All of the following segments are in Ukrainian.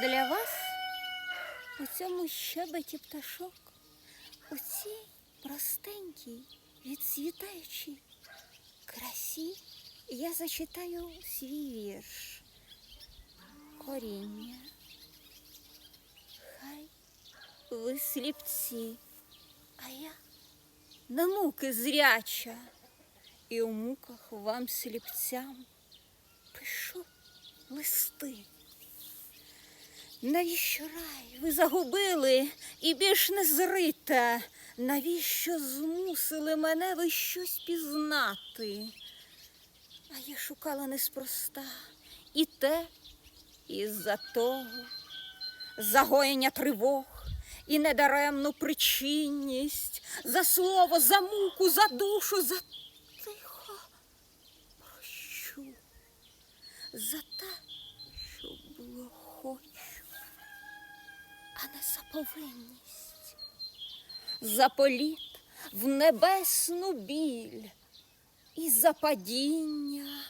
Для вас у цьому щебеті пташок, у цій простенькій, відцвітаючій красі я зачитаю свій вірш. Коріння. Хай ви сліпці, а я на муки зряча, і у муках вам сліпцям пишу листи. Навіщо рай? Ви загубили і більш не зрите? Навіщо змусили мене ви щось пізнати? А я шукала неспроста. І те, і за того, загоєння тривог і недаремну причинність, за слово, за муку, за душу, за тихо прощу, за те, що було за повинність, за політ в небесну біль і за падіння,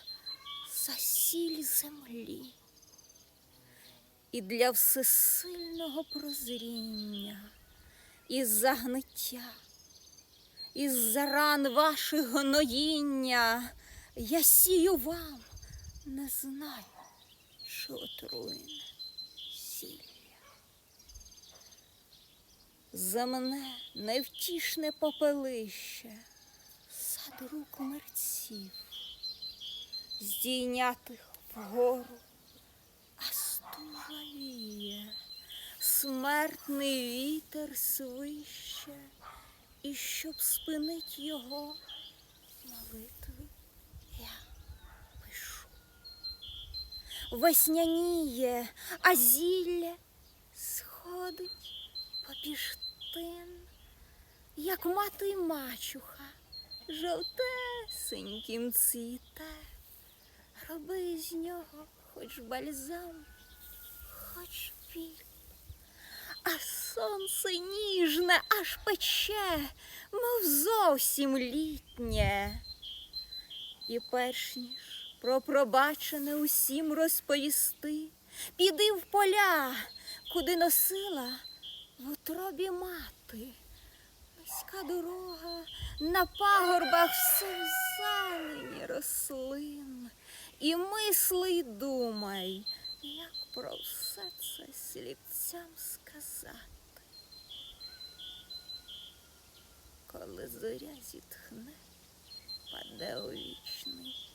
за сіль землі. І для всесильного прозріння, і за гниття, і за ран ваших гноїння. Я сію вам, не знаю, що отруйне сілля. Земне невтішне попелище, сад рук мерців, здійнятих вгору, а стужа віє, смертний вітер свище, і щоб спинить його, молитви я пишу. Весняніє, а зілля сходить попіж тин, як мати й мачуха, жовтесеньким цвіте. Роби з нього хоч бальзам, хоч біль. А сонце ніжне аж пече, мов зовсім літнє. І перш ніж про пробачене усім розповісти, піди в поля, куди носила в утробі мати. Низька дорога на пагорбах все в зелені рослин. І мисли й думай, як про все це слівцям сказати. Коли зоря зітхне, паде у вічний.